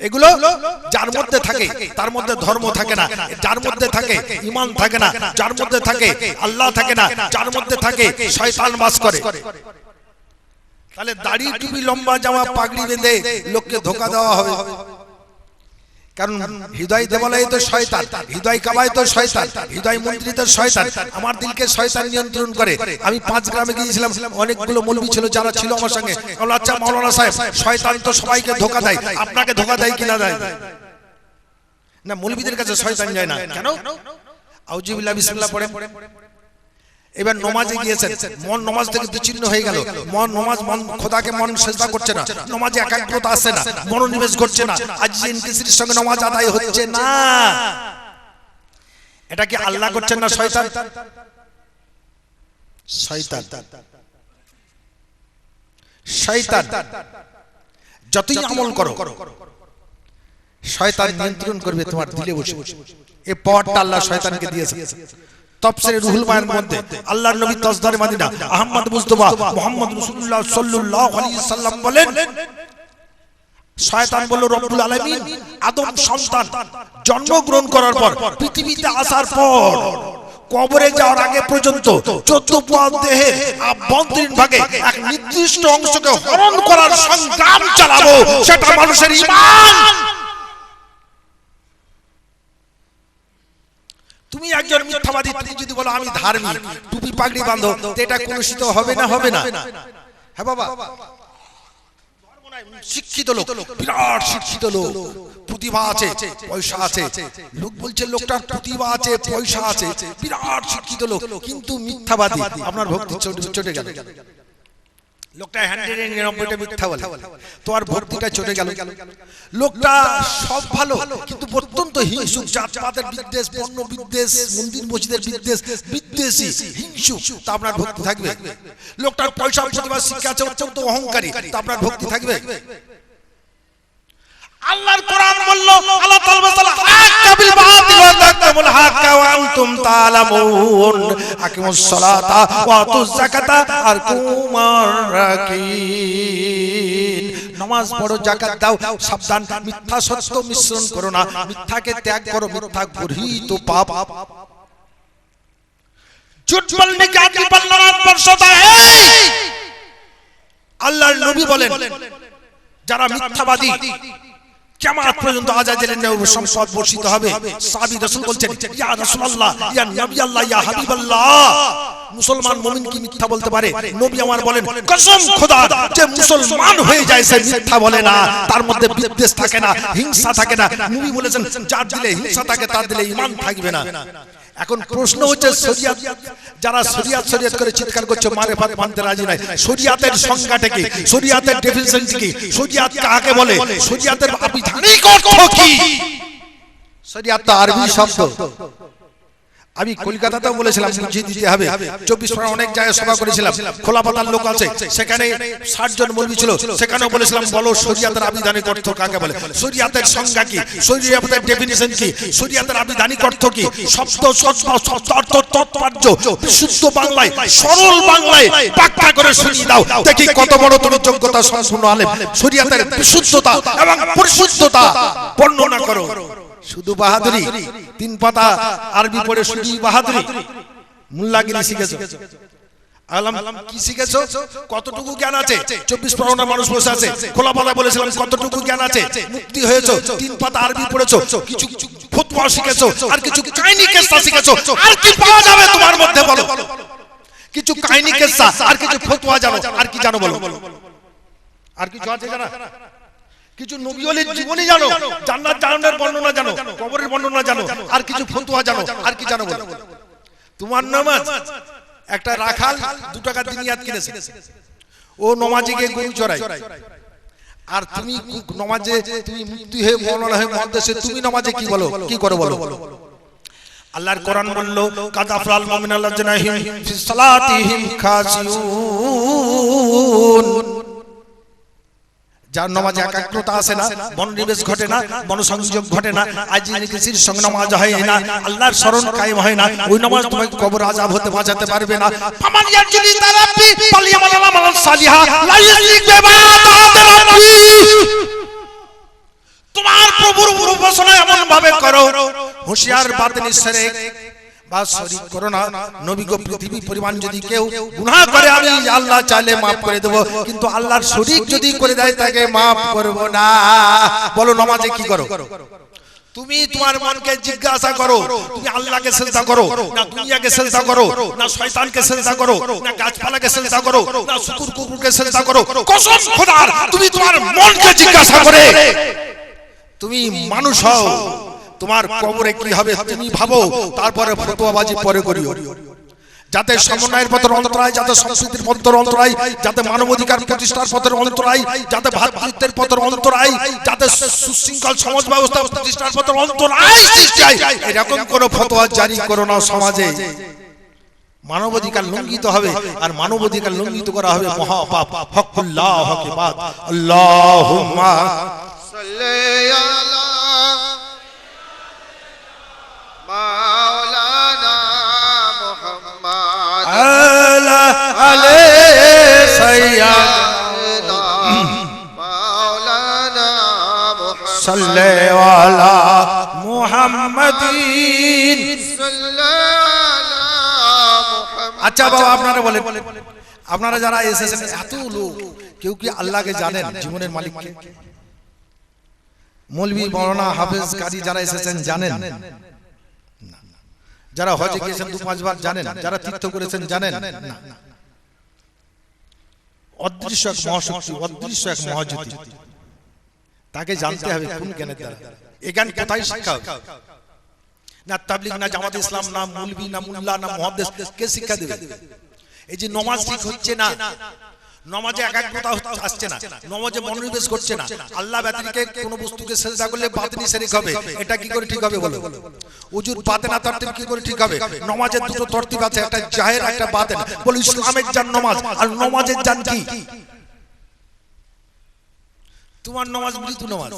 এগুলো যার মধ্যে থাকে তার মধ্যে ধর্ম থাকে না যার মধ্যে থাকে ইমান থাকে না যার মধ্যে থাকে আল্লাহ থাকে না যার মধ্যে থাকে শয়তান বাস করে। তাহলে দাড়ি টুপি লম্বা জামা পাগড়ি বেঁধে লোককে ধোকা দেওয়া হবে। কারণ হৃদয় দেবালয় তো শয়তান হৃদয় কাবায় তো শয়তান হৃদয় মন্ত্রী তো শয়তান। আমার দিলকে শয়তান নিয়ন্ত্রণ করে। আমি পাঁচ গ্রামে গিয়েছিলাম অনেকগুলো মৌলবী ছিল যারা ছিল আমার সঙ্গে। বলল, আচ্ছা মাওলানা সাহেব শয়তান তো সবাইকে ধোকা দেয়। আপনাকে ধোকা দেয় কিনা দেয়? না মৌলবীদের কাছে শয়তান যায় না। কেন? আউজিবিল্লাহ বিসমিল্লাহ পড়ে। এবার নমাজে গিয়েছেন। মন নমাজ থেকে বিচ্ছিন্ন হয়ে গেল। মন নমাজ মন খোদাকে মন সেজদা করছে না। নমাজে একাগ্রতা আসছে না। মনোনিবেশ করছে না। আজ ইনকিসির সঙ্গে নমাজ আদায় হচ্ছে না। এটা কি আল্লাহ করছেন না শয়তান? শয়তান? শয়তান। যতই আমল করো শয়তান নিয়ন্ত্রণ করবে তোমার দিলে বসে। এই পাওয়ারটা আল্লাহ শয়তানকে দিয়েছে। তফসিরে রুহুল মায়ের মধ্যে আল্লাহর নবী তাজদারে মাদিনা আহমদ মুস্তফা মুহাম্মদ রাসূলুল্লাহ সাল্লাল্লাহু আলাইহি সাল্লাম বলেন শয়তান বলল রব্বুল আলামিন আদম সন্তান জন্মগ্রহণ করার পর পৃথিবীতে আসার পর কবরে যাওয়ার আগে পর্যন্ত চোদ্দ পাল দেহে আভ্যন্তরীণ ভাগে এক নির্দিষ্ট অংশকে হরণ করার সংগ্রাম চালাবো সেটা মানুষের ইমান তুমি একজন মিথ্যাবাদী, তুমি যদি বলো আমি ধার্মিক, টুপি পাগড়ি বাঁধো এটা কলুষিত হবে না হবে না? হ্যাঁ বাবা। শিক্ষিত লোক, বিরাট শিক্ষিত লোক, প্রতিভা আছে, পয়সা আছে। লোক বলছে লোকটার প্রতিভা আছে, পয়সা আছে, বিরাট শিক্ষিত লোক, কিন্তু মিথ্যাবাদী। আপনার ভক্তি চটে গেল। লোকটা হ্যান্ডেড নিরানব্বইটা মিথ্যা বলে। তো আর ভক্তিটা চটে গেল। লোকটা সব ভালো কিন্তু অত্যন্ত হিংসুক জাতপাতের বিদ্বেষ বর্ণ বিদ্বেষ মন্দির মসজিদের বিদ্বেষ বিদ্বেষী হিংসুক। তা আপনার ভক্তি থাকবে। লোকটার পয়সা প্রতিভা শিক্ষা আছে অত্যন্ত অহংকারী। তা আপনার ভক্তি থাকবে। আল্লাহর কোরআন বলল আল্লাহ তাআলা বলল হাক্কা বিল বাতিল ওয়া তাকতুমুল হাক্কা ওয়া আনতুম তাআলামুন আকিমুস সালাতা ওয়া আতুজ যাকাতা আর কুমার রাকিন নামাজ পড়ো যাকাত দাও সাবধান মিথ্যা সত্য মিশ্রণ করো না মিথ্যাকে ত্যাগ করো মিথ্যা গর্হিত পাপ ঝুট বলনে কি আদমি पर लड़ात पर सदा है আল্লাহর নবী বলেন যারা মিথ্যাবাদী কেমাত পর্যন্ত আজাদের নেও সম্পদ বর্ষিত হবে। সাহাবী রাসূল বলছেন ইয়া রাসূলুল্লাহ ইয়া নবী আল্লাহ ইয়া হাবিবাল্লাহ। মুসলমান মুমিন কি মিথ্যা বলতে পারে? নবী আমার বলেন কসম খোদা যে মুসলমান হয়ে যায় সে মিথ্যা বলে না তার মধ্যে বিদ্বেষ থাকে না হিংসা থাকে না। নবী বলেছেন যার দিলে হিংসা থাকে তার দিলে ইমান থাকবে না। এখন প্রশ্ন হচ্ছে শরিয়াত যারা শরিয়াত শরিয়াত করে চিৎকার করছে মারে ফাত মানতে রাজি নাই। শরিয়াতের সংজ্ঞাটা কি শরিয়াতের ডেফিনিশন কি শরিয়াত কাকে বলে? শরিয়াতের আবিধানিক অর্থ কি শরিয়াত তো আরবি শব্দ। আমি কলকাতাতেও বলেছিলাম, বুঝিয়ে দিতে হবে। চব্বিশ পরগনা অনেক জায়গায় সভা করেছিলাম, খোলা পাতার লোক আছে। সেখানে ষাট জন মৌলবি ছিল। সেখানেও বলেছিলাম, বলো, শরিয়াতের আবিধানিক অর্থ কাকে বলে? শরিয়াতের সংজ্ঞা কি? শরিয়াতের ডেফিনিশন কি? শরিয়াতের আবিধানিক অর্থ কি? অর্থ, তৎপর্য বাংলায়, সরল বাংলায় ব্যাখ্যা করে দাও। দেখি কত বড় তুমি যোগ্যতা, সম্পূর্ণ বিশুদ্ধতা এবং পরিশুদ্ধতা বর্ণনা করো। শুধু বাহাদুরি, তিন পাতা আরবি পড়ে শুধু বাহাদুরি। মুল্লাগিরি শিখেছো? কি শিখেছো? কতটুকু জ্ঞান আছে? চব্বিশ পরগনা মানুষ বসে আছে। খোলা পাতা বলেছিলাম, কতটুকু জ্ঞান আছে? মুক্তি হয়েছো, তিন পাতা আরবি পড়েছো। কিছু ফতোয়া শিখেছো, আর কিছু শিখেছো? আর কি পাওয়া যাবে তোমার মধ্যে বলো? কিছু কাহিনী কেসা, আর কিছু ফতোয়া জানো, আর কি জানো বলো? আর জানা কিছু নবী ওলির জীবনী জানো জান্নাত জাহান্নামের বর্ণনা জানো কবরের বর্ণনা জানো আর কিছু ফতুয়া জানো আর কি জানো বলো? তোমার নামাজ একটা রাখাল দু টাকা দিনিয়াত কিনেছে। ও নমাজে গিয়ে গরু চড়ায়। আর তুমি নমাজে তুমি মুক্তি হয়ে মৌলানা হয়ে মহাদেশে তুমি নমাজে কি বলো? কি করো বলো? আল্লাহর কোরআন বলল কাদ আফরাল মুমিন আল্লাযিনা হিম ফি সালাতিহিম খাশিউন যার নামাজে একাগ্রতা আসে না মনোনিবেশ ঘটে না মনোসংযোগ ঘটে না আজ কৃষির সঙ্গে নামাজ হয় না আল্লাহর স্মরণ কায়েম হয় না ওই নামাজ তোমাকে কবর আজাব হতে বাঁচাতে পারবে না। তোমার প্রভুর উপাসনা এমন ভাবে করো হুঁশিয়ার বাতনি শরীক আল্লাহ চাইলে মাফ করে দেব। কিন্তু আল্লাহর শরীক যদি করে দেয়, তাকে মাফ করব না। বলো, নামাজে কি করো? তুমি তোমার মনকে জিজ্ঞাসা করো। তুমি আল্লাহকে সেজদা করো, না দুনিয়াকে করো, না শয়তানকে সেজদা করো, না গাছপালাকে সেজদা করো, না শুকুর করো। কসম খোদার, তুমি তোমার মনকে জিজ্ঞাসা করে। তুমি মানুষ হও। তোমার কবরে কি হবে তুমি ভাবো, তারপরে ফতোয়াবাজি পরে করিও। যাতে সমন্বয়ের পথের অন্তরায়, যাতে সংস্কৃতির পথের অন্তরায়, যাতে মানব মানবাধিকার প্রতিষ্ঠার পথের অন্তরায়, যাতে ভাতৃত্বের পথের অন্তরায়, যাতে সুশৃঙ্খল সমাজ ব্যবস্থা প্রতিষ্ঠার পথের অন্তরায় সৃষ্টি এরকম কোন ফতোয়া জারি করো না সমাজে। মানবাধিকার লঙ্ঘিত হবে আর মানবাধিকার লঙ্ঘিত করা হবে মহাপাপ। হকুল্লাহ হকে বাদ আল্লাহুম্মা صل محمد সাল্লে আলা মুহাম্মাদিন صل على محمد আচ্ছা বাবা আপনারা বলেন আপনারা যারা এসেছেন এত লোক কেউ কি আল্লাহকে জানেন জীবনের মালিককে মৌলভী মৌলানা হাফেজ কাজী যারা এসেছেন জানেন না। যারা হজে গিয়েছেন দু পাঁচবার জানেন যারা তীর্থ করেছেন জানেন না। অদৃশ্য এক মহাশক্তি অদৃশ্য এক মহাজ্যোতি তাকে জানতে হবে কোন জ্ঞানের দ্বারা। এ জ্ঞান কোথায় শিক্ষা হবে? না তাবলিগ না জামাত ইসলাম না মুলবি না মুল্লা না মুহাদ্দিস কে শিক্ষা দেবে? এই যে নমাজ ঠিক হচ্ছে না নমাজে একাগ্রতা আসছে না নমাজে মনোনিবেশ করছে না আল্লাহ ব্যতিরিকে কোনো বস্তুকে সেজদা করলে বাতিনি শরীক হবে। এটা কি করে ঠিক হবে বলো? উজুর বাতেনা তরতিব কি করে ঠিক হবে? নমাজের দুটো তরতিব আছে একটা জাহের একটা বাতেন। বলো ইসলামের জান নমাজ আর নমাজের জান কি? তোমার নমাজ মৃত্যু নমাজ।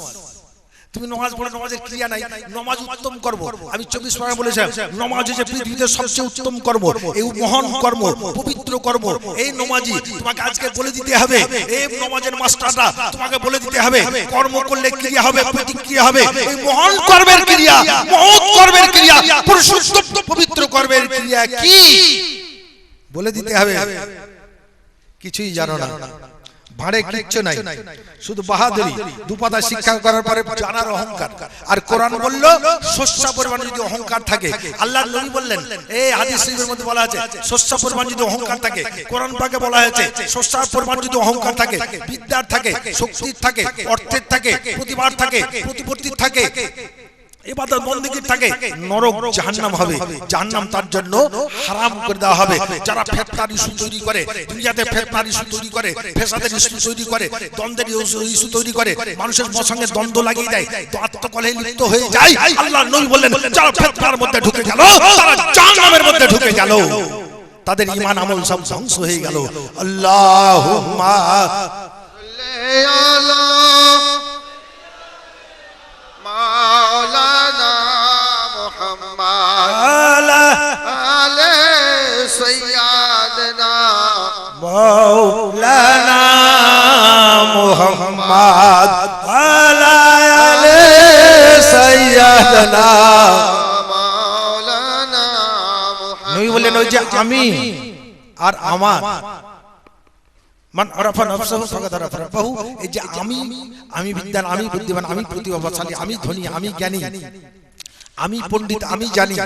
তুমি নমাজ পড়ে নমাজের ক্রিয়া নাই, নমাজ উত্তম কর্ম আমি চব্বিশ পরে বলেছিলাম, নমাজ হচ্ছে পৃথিবীতে সবচেয়ে উত্তম কর্ম, এই মহান কর্ম, পবিত্র কর্ম। এই নমাজি, তোমাকে আজকে বলে দিতে হবে, এই নমাজের মাস্টারটা তোমাকে বলে দিতে হবে, কর্ম করলে ক্রিয়া হবে, প্রতিক্রিয়া হবে। এই মহান কর্মের ক্রিয়া, মহৎ কর্মের ক্রিয়া, পুরুষোত্তম পবিত্র কর্মের ক্রিয়া কি? বলে দিতে হবে। কিছুই জানো না। ভাড়ে কিচ্ছু নাই। শুধু বাহাদুরি দুপাতা শিক্ষা করার পরে জানার অহংকার। আর কোরআন বলল শস্য পরিমাণ যদি অহংকার থাকে। আল্লাহ নবী বললেন এই হাদিস শরীফের মধ্যে বলা আছে শস্য পরিমাণ যদি অহংকার থাকে কোরআন পাকে বলা হয়েছে শস্য পরিমাণ যদি অহংকার থাকে বিদ্যার থাকে শক্তির থাকে অর্থের থাকে প্রতিভার থাকে প্রতিপত্তির থাকে এবাদত বন্দিগির থাকে নরক জাহান্নাম হবে। জাহান্নাম তার জন্য হারাম করে দেওয়া হবে। যারা ফেতনার ইস্যু তৈরি করে দুনিয়াতে ফেতনার ইস্যু তৈরি করে ফেসাদের ইস্যু তৈরি করে দ্বন্দ্বের ইস্যু তৈরি করে মানুষের সঙ্গে দ্বন্দ্ব লাগিয়ে দেয় তো আত্মকলহে লিপ্ত হয়ে যায় আল্লাহ নবী বললেন যারা ফেতনার মধ্যে ঢুকে গেল তারা জাহান্নামের মধ্যে ঢুকে গেল। তাদের ইমান আমল সব ধ্বংস হয়ে গেল। আল্লাহুম্মা صل مولانا محمد على آله سيدنا مولانا নবী محمد বললেন ওই যে আমি আর আমার মান আরাফা নফসাহু ফাকাদ আরাফা রাব্বাহু এই যে আমি আমি বিদ্যান আমি বুদ্ধিমান আমি প্রতিভাশালী আমি ধনী আমি জ্ঞানী আমি পণ্ডিত আমি জানি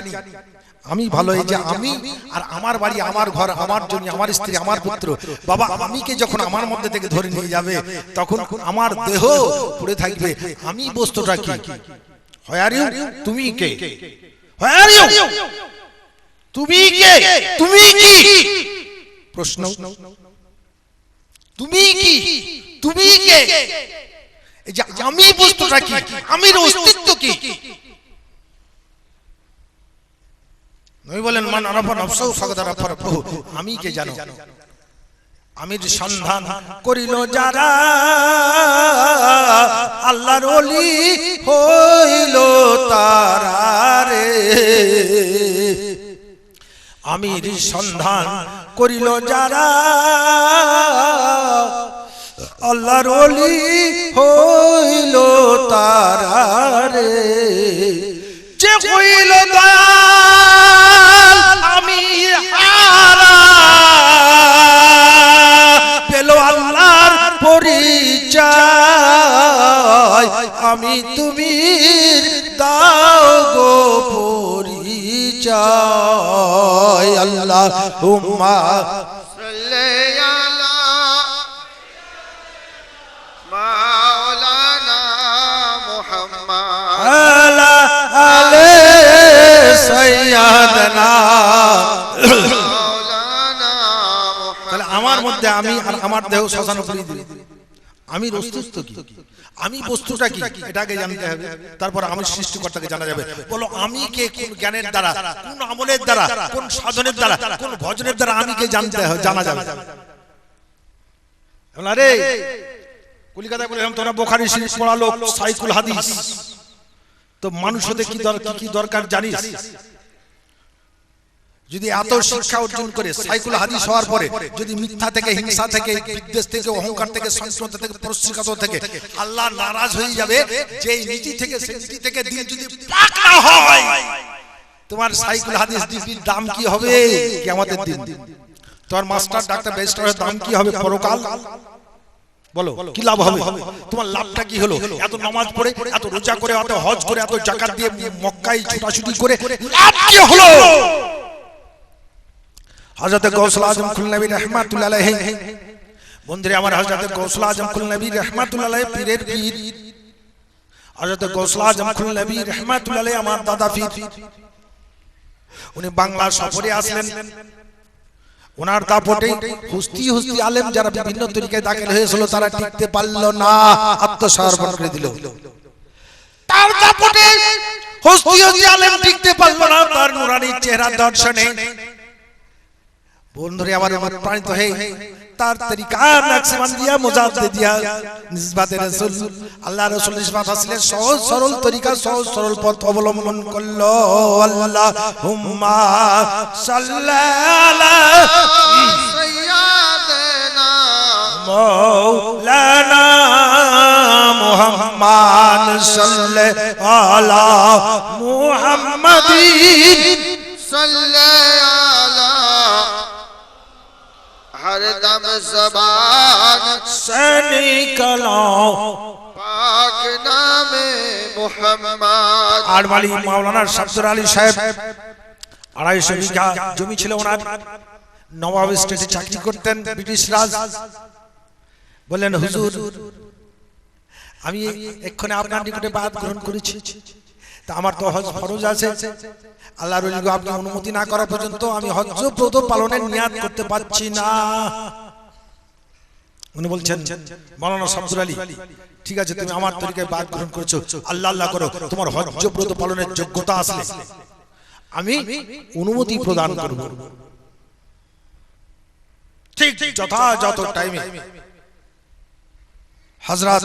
আমি ভালো এই যে আমি আর আমার বাড়ি আমার ঘর আমার জন্য আমার স্ত্রী আমার পুত্র। বাবা আমিকে যখন আমার মধ্যে থেকে ধরে নিয়ে যাবে তখন আমার দেহ পড়ে থাকবে। আমি বস্তুটা কি? তুমি কে? তুমি কে? তুমি কি? প্রশ্ন। তুমি কি? তুমি কে? এই যে আমি বস্তুটা কি? আমির অস্তিত্ব কি? নবী বলেন মান আরাফা নফসাহু ফাকাদ আরাফা রাব্বাহু। আমি কে জানো? আমির সন্ধান করিল যারা আল্লাহর ওলি হইল তারা রে। আমির সন্ধান করিল যারা আল্লাহর ওলি হইল তারা রে। হইল দয়াল আল্লাহ হুম্মা صلی علی مولانا محمد আলা আলে সাইয়াদনা مولانا তাহলে محمد আমার মধ্যে আমি আর আমার দেহ শ্মশান উপরে দিল আমি অস্তিত্ব কি? আমি বস্তুটা কি? এটাকে জানতে হবে। তারপর আমি সৃষ্টিকর্তাকে জানা যাবে বলো আমি কে? কোন জ্ঞানের দ্বারা? কোন আমলের দ্বারা? কোন সাধনের দ্বারা? কোন ভজনের দ্বারা আমি কে জানতে হবে জানা যাবে। আরে কলিকাতায় বললাম তোরা বোখারি শরীফ পড়ালো সাইকুল হাদিস। তো মানুষ হতে কি দরকার কি দরকার জানিস? যদি এত শিক্ষা অর্জন করে সাইকুল হাদিস হওয়ার পরে যদি মিথ্যা থেকে হিংসা থেকে বিদ্বেষ থেকে অহংকার থেকে সংস্কৃত থেকে পরশ্রীকাত থেকে আল্লাহ নারাজ হয়ে যাবে যে নীতি থেকে সেই নীতি থেকে দিন যদি পাক না হয় তোমার সাইকুল হাদিস ডিগ্রির দাম কি হবে? কি আমাদের দিন। তোমার মাস্টার ডাক্তার ব্যারিস্টারের দাম কি হবে? পরকাল? বলো কি লাভ হবে? তোমার লাভটা কি হলো? এত নামাজ পড়ে এত রোজা করে এত হজ করে এত জাকাত দিয়ে মক্কায় ছুটাছুটি করে লাভ কি হলো হযরত গৌসুল আজম খুল নবী রাহমাতুল্লাহ আলাইহি। বন্ধুরে আমার হযরত গৌসুল আজম খুল নবী রাহমাতুল্লাহ আলাইহি পীরের পীর। হযরত গৌসুল আজম খুল নবী রাহমাতুল্লাহ আলাইহি আমার দাদা পীর। উনি বাংলা সফরে আসলেন। ওনার দাপটে হুস্তি হুস্তি আলেম যারা বিভিন্ন তরিকায় দাখিল হয়েছিল তারা টিকতে পারল না আত্মসমর্পণ করে দিল। তার দাপটে হুস্তি হুস্তি আলেম টিকতে পারল না তার নুরানি চেহারা দর্শনে। বন্ধুরে, আমার অনুপ্রাণিত হয়ে তার তরিকা ম্যাক্সিমাম দিয়া মোজাব দিয়ে দিয়া। নিসবাতে রাসূল, আল্লাহ রাসূল নিসবাত হাসিলের সহজ সরল তরিকা, সহজ সরল পথ অবলম্বন করল। আল্লাহুম্মা সাল্লা আলা মাওলানা মুহাম্মাদ সাল্লাল্লাহু আলা মুহাম্মাদিন সাল্লা हरदम जबान से निकलाओ पाक नाम মোহাম্মদ আড়মালি মাওলানা শামসুর আলী সাহেব আড়াইশো বিঘা জমি ছিল ওনার। নবাব স্টেটে চাকরি করতেন ব্রিটিশ রাজ। বললেন হুজুর আমি এক্ষণে আপনার নিকটে বাদ গ্রহণ করেছি। তা আমার তো হজ ফরজ আছে। আল্লাহর ওলিগো আপনি অনুমতি না করা পর্যন্ত আমি হজ ব্রত পালনের নিয়াত করতে পারছি না। উনি বলছেন, মৌলানা শামসুর আলী, ঠিক আছে, তুমি আমার তরিকায় বাদ গ্রহণ করেছ। আল্লাহ আল্লাহ করো, তোমার হজ্জ ব্রত পালনের যোগ্যতা আসলে। আমি অনুমতি প্রদান করব। ঠিক যথাযথ টাইমে হযরত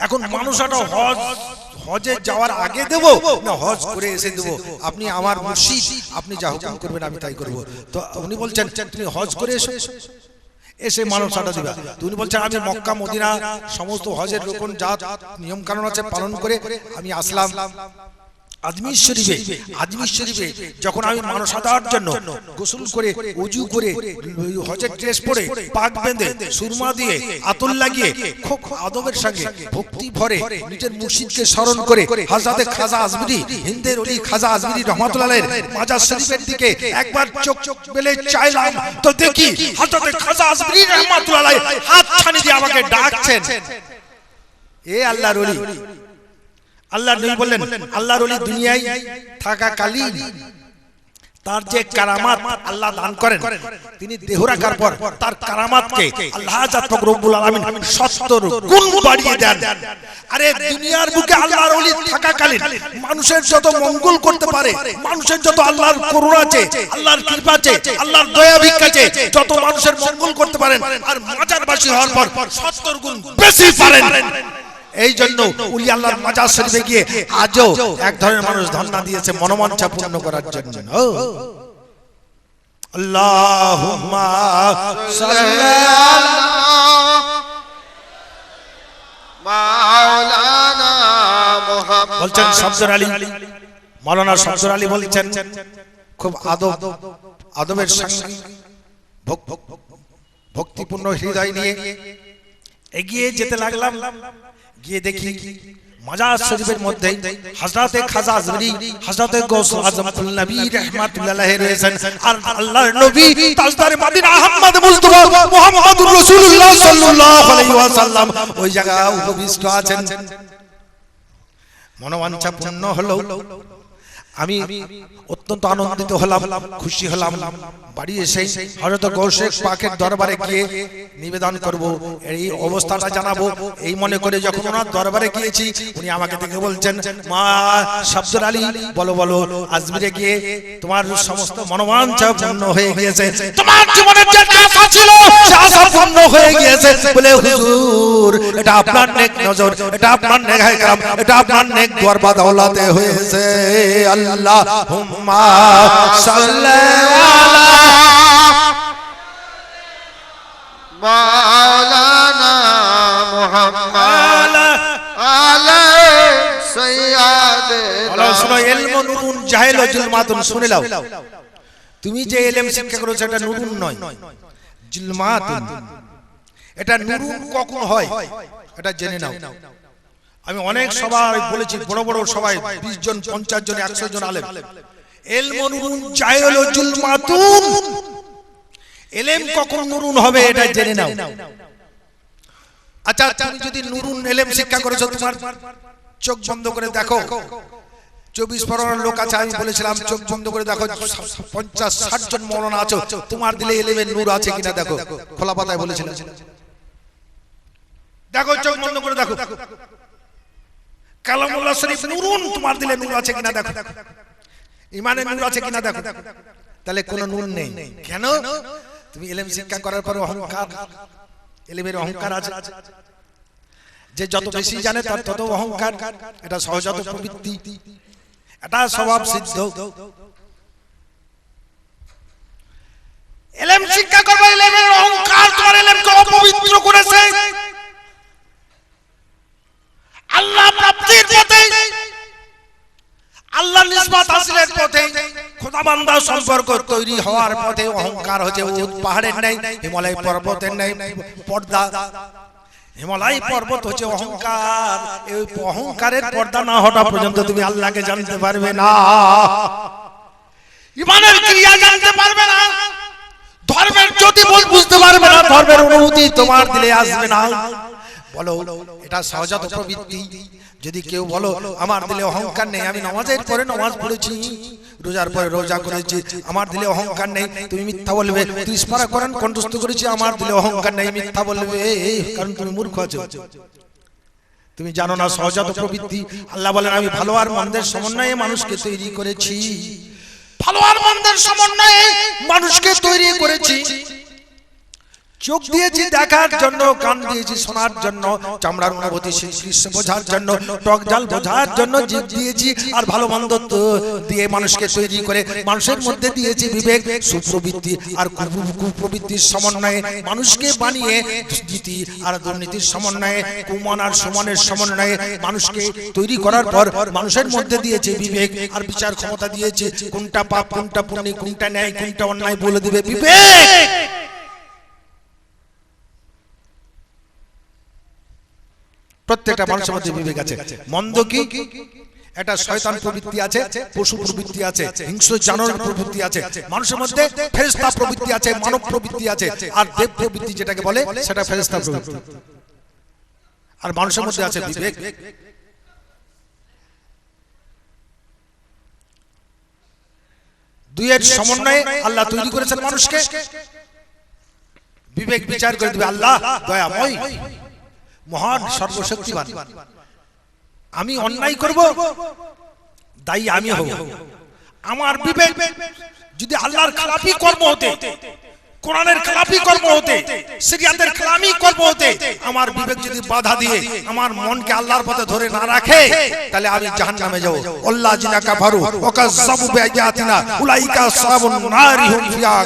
এখন মানুষ একটা হজ হজে যাওয়ার আগে দেব না হজ করে এসে দেব। আপনি আমার মুর্শিদ আপনি যা হুকুম করবেন আমি তাই করব। তো উনি বলছেন তুমি হজ করে এসো। এসে। মানুষ আটা দিবা। তো উনি বলছেন আমি মক্কা মদিনা সমস্ত হজের রোপণ যা নিয়ম কানুন আছে পালন করে আমি আসলাম। আজমির শরীফে আজমির শরীফে যখন আমি মানসা দেওয়ার জন্য গোসল করে হজের ড্রেস লাগিয়ে হাজরাতে খাজা আজমিরি, হিন্দের খাজা আজমিরি রহমাতুল্লাহের মাজার দিকে একবার চোখ চোখ মেলে চাইলাম, তো দেখি খাজা আজমিরি রহমাতুল্লাহ হাত ছানি দিয়ে আমাকে ডাকছেন। এ আল্লাহর অলি আল্লাহ নবী বললেন আল্লাহর ওলি দুনিয়ায় থাকা কালীন তার যে কারামাত আল্লাহ দান করেন তিনি দেহ রাখার পর তার কারামাতকে আল্লাহ জাত রব্বুল আলামিন 70 গুণ বাড়িয়ে দেন। আরে দুনিয়ার বুকে আল্লাহর ওলি থাকা চলাকালীন মানুষের যত মঙ্গল করতে পারে মানুষের যত আল্লাহর করুণা আছে আল্লাহর কৃপা আছে আল্লাহর দয়া ভিক্ষা আছে যত মানুষের মঙ্গল করতে পারেন আর মাজারবাসী হওয়ার পর সত্তর গুণ বেশি পারেন। এই জন্য উলি আল্লাহর মাজার শরীফে গিয়ে আজও এক ধরনের মানুষ ধর্ণা দিয়েছে মনোমাঞ্ছা পূর্ণ করার জন্য। বলছেন শামসুর আলী। মাওলানা শামসুর আলী বলছেন, খুব আদব, আদবের ভক্তিপূর্ণ হৃদয় নিয়ে এগিয়ে যেতে লাগলাম। গিয়ে দেখি মাজার শরীফের মধ্যে হযরতে খাজা আজমরি হযরতে গৌস আজম নবী রাহমাতুল্লাহি রয়েছেন। আর আল্লাহর নবী তাজদার মদিনা আহমদ মুস্তাফা মুহাম্মদুর রাসূলুল্লাহ সাল্লাল্লাহু আলাইহি ওয়াসাল্লাম ওই জায়গা উপবিষ্ট আছেন। মনোবাঞ্ছা পূর্ণ হলো আমি অত্যন্ত আনন্দিত হলাম, খুশি হলাম। বাড়ি এসে হয়তো গৌশেখ পাকের দরবারে গিয়ে নিবেদন করব। এই অবস্থাটা জানাব। এই মনে করে যখন ওনার দরবারে গিয়েছি, উনি আমাকে দেখে বলছেন, মা শাবদুর আলী, বলো বলো, আজমিরে গিয়ে তোমার সমস্ত মনোবাঞ্ছা পূর্ণ হয়ে গিয়েছে। তোমার জীবনের যে আশা ছিল আশা পূর্ণ হয়ে গিয়েছে। বলে, হুজুর, এটা আপনার নেক নজর, এটা আপনার নেক হায়কাম এটা আপনার নেক দরবা দৌলাতে হয়েছে আল্লাহ হুম্মা মাওলানা মুহাম্মদ আলে সাইয়্যিদিনা শুনো ইলম নুরুন জাহেল ও জুলমাতুন শুনে নাও। তুমি যে ইলম শিক্ষা করেছ এটা নুরুন নয়। জুলমাতুন এটা নুরুন কখন হয়? এটা জেনে নাও। আমি অনেক সবাই বলেছি বড় বড় সবাই বিশ জন পঞ্চাশ জন একশো জন আলেম। এলম নুরুন জাহেল ও জুলমাতুন এলেম কখন নুরুন হবে এটা জেনে নাও। আচ্ছা তুমি যদি নুরুন এলেম শিক্ষা করেছ তোমার চোখ বন্ধ করে দেখো। চব্বিশ পরগনার লোক আছে আমি বলেছিলাম চোখ বন্ধ করে দেখো পঞ্চাশ ষাট জন মরণ আছো। তোমার দিলে এলেমের নূর আছে কিনা দেখো। খোলা পাতায় বলেছিলাম। দেখো চোখ বন্ধ করে দেখো। কালামুল্লাহ শরীফ নুরুন তোমার দিলে নূর আছে কিনা দেখো। ইমানের নূর আছে কিনা দেখো। তাহলে কোনো নূর নেই। কেন? তুমি এলেম শিক্ষা করার পরে অহংকার। এলেমের অহংকার আছে। যে যত বেশি জানে তার তত অহংকার। এটা সহজাত প্রবৃত্তি। এটা স্বভাব সিদ্ধ। এলেম শিক্ষা করবে এলেমের অহংকার তোমার এলেমকে অপবিত্র করেছে। আল্লাহ প্রাপ্তির পথে। আল্লাহ নিসবত হাসিলের পথে। খোদা বান্দা সম্পর্ক তৈরি হওয়ার পথে অহংকার হচ্ছে উদ পাহাড়ের নেই হিমালয় পর্বতের নেই পর্দা। হিমালয় পর্বত হচ্ছে অহংকার। এই অহংকারের পর্দা না হওয়া পর্যন্ত তুমি আল্লাহকে জানতে পারবে না। ইমানের ক্রিয়া জানতে পারবে না। ধর্মের যদি বুঝতে পারবে না। ধর্মের অনুভূতি তোমার দিলে আসবে না। বলো, এটা সহজাত প্রবৃত্তি। যদি কেউ বলো, আমার দিলে অহংকার নেই, আমি নামাজের পরে নামাজ পড়েছি, রোজার পরে রোজা করেছি, আমার দিলে অহংকার নেই, তুমি মিথ্যা বলবে স্মারা করেন কণ্ঠস্থ করেছি, আমার দিলে অহংকার নেই, মিথ্যা বলবে কারণ তুমি মূর্খ আছো। তুমি জানো না সহজাত প্রবৃত্তি। আল্লাহ বলেন, আমি ভালো আর মন্দের সমন্বয়ে মানুষকে তৈরি করেছি। ভালো আর মন্দের সমন্বয়ে মানুষকে তৈরি করেছি। চোখ দিয়েছি দেখার জন্য কান দিয়েছি শোনার জন্য চামড়ার অনুভূতি দৃশ্য বোঝার জন্য টক জাল বোঝার জন্য জীব দিয়েছি আর ভালো মন্দ দিয়ে মানুষকে তৈরি করে মানুষের মধ্যে দিয়েছি বিবেক সুপ্রবৃত্তি আর কুপ্রবৃত্তির সমন্বয়ে মানুষকে বানিয়ে দুর্নীতি আর দুর্নীতির সমন্বয়ে কুমন আর সমানের সমন্বয়ে মানুষকে তৈরি করার পর মানুষের মধ্যে দিয়েছে বিবেক আর বিচার ক্ষমতা দিয়েছে কোনটা পাপ কোনটা পুণ্য কোনটা ন্যায় কোনটা অন্যায় বলে দিবে বিবেক প্রত্যেকটা মানুষের মধ্যে বিবেক আছে। মন্দ কি? একটা শয়তান প্রবৃত্তি আছে পশু প্রবৃত্তি আছে হিংস্র জানোয়ার প্রবৃত্তি আছে। মানুষের মধ্যে ফেরেশতা প্রবৃত্তি আছে মানব প্রবৃত্তি আছে আর দেব প্রবৃত্তি যেটাকে বলে সেটা ফেরেশতা প্রবৃত্তি। আর মানুষের মধ্যে আছে বিবেক। দুইয়ের সমন্বয়ে আল্লাহ তৈরি করেছেন মানুষকে। বিবেক বিচার করে দিবে আল্লাহ দয়াময়। মহান সর্বশক্তিমান। আমি অন্যায় করব দায়ী আমি হব। আমার বিবেক যদি আল্লাহর খারাপই কর্ম হতে কোরআনের খেলাফি কর্ম হতে কর্ম হতে আমার বিবেক যদি বাধা দিয়ে আমার মনকে আল্লাহর পথে ধরে না রাখে তাহলে আমি জাহান্নামে যাব। আল্লাহ জিনা কাফারু ওয়াকাজ্জাবু বিআয়াতিনা উলাইকা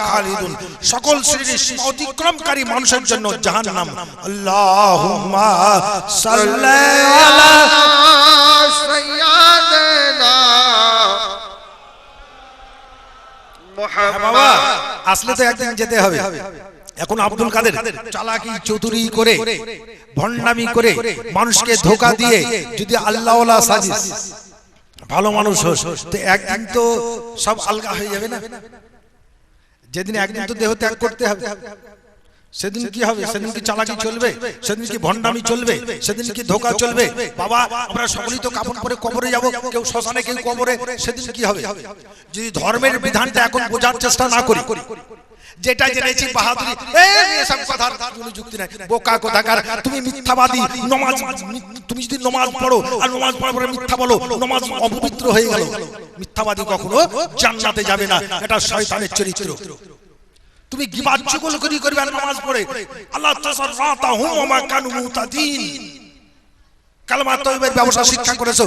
খালিদুন। সকল শ্রেণির সীমা অতিক্রমকারী মানুষের জন্য জাহান্নাম। আল্লাহুম্মা সাল্লি আলা সাইয়্যিদিনা হ্যাঁ আসলে তো একদিন যেতে হবে। এখন আব্দুল কাদের চালাকি চতুরি করে, ভণ্ডামি করে, মানুষকে ধোকা দিয়ে যদি আল্লাহ ভালো মানুষ হোস একদিন তো সব আলগা হয়ে যাবে না? যেদিন একদিন তো দেহ ত্যাগ করতে হবে। সেদিন কি হবে? সেদিন কি চালাকি চলবে? সেদিন কি ভণ্ডামি চলবে? সেদিন কি ধোকা চলবে? বাবা আমরা সকলেই তো কাপড় পরে কবরে যাব কেউ শ্মশানে কেউ কবরে সেদিন কি হবে? যদি ধর্মের বিধানটা এখন বোঝার চেষ্টা না করি যেটা জেনেছি বাহাদুরি এই এসব কথার কোনো যুক্তি নাই। বোকা কোথাকার তুমি মিথ্যাবাদী নমাজ তুমি যদি নমাজ পড়ো আর নমাজ পড়ার পরে মিথ্যা বলো নমাজ অপবিত্র হয়ে গেল। মিথ্যাবাদী কখনো জান্নাতে যাবে না এটা শয়তানের চরিত্র তুমি গিবাদ চুগল করি করবে নামাজ পড়ে। আল্লাহ তাসাররাতাহুম ওয়া মা কানু মুতাদিন। কালমা তয়্যবের ব্যবসা শিক্ষা করেছ।